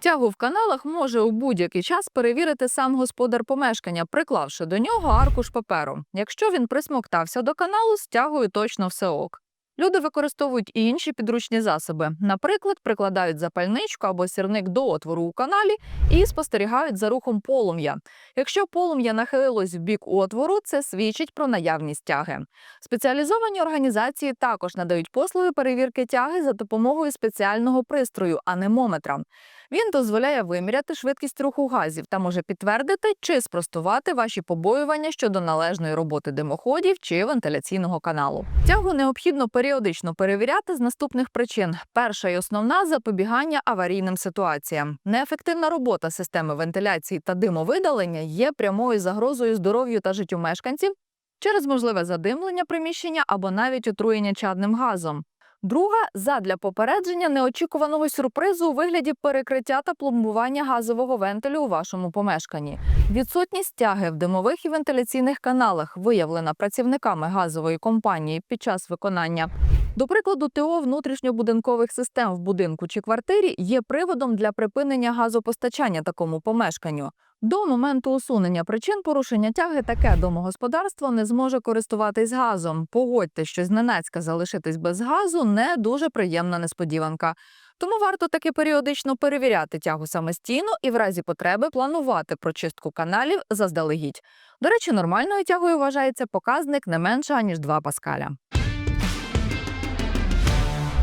Тягу в каналах може у будь-який час перевірити сам господар помешкання, приклавши до нього аркуш паперу. Якщо він присмоктався до каналу, з тягою точно все ок. Люди використовують і інші підручні засоби. Наприклад, прикладають запальничку або сірник до отвору у каналі і спостерігають за рухом полум'я. Якщо полум'я нахилилось в бік отвору, це свідчить про наявність тяги. Спеціалізовані організації також надають послуги перевірки тяги за допомогою спеціального пристрою анемометра. Він дозволяє виміряти швидкість руху газів та може підтвердити чи спростувати ваші побоювання щодо належної роботи димоходів чи вентиляційного каналу. Тягу необхідно періодично перевіряти з наступних причин: перша і основна запобігання аварійним ситуаціям. Неефективна робота системи вентиляції та димовидалення є прямою загрозою здоров'ю та життю мешканців через можливе задимлення приміщення або навіть отруєння чадним газом. Друга задля попередження неочікуваного сюрпризу у вигляді перекриття та пломбування газового вентилю у вашому помешканні. Відсутність тяги в димових і вентиляційних каналах виявлена працівниками газової компанії під час виконання. До прикладу, ТО внутрішньобудинкових систем в будинку чи квартирі є приводом для припинення газопостачання такому помешканню. До моменту усунення причин порушення тяги таке домогосподарство не зможе користуватись газом. Погодьте, що зненацька залишитись без газу не дуже приємна несподіванка. Тому варто таки періодично перевіряти тягу самостійно і в разі потреби планувати прочистку каналів заздалегідь. До речі, нормальною тягою вважається показник не менше аніж 2 паскаля.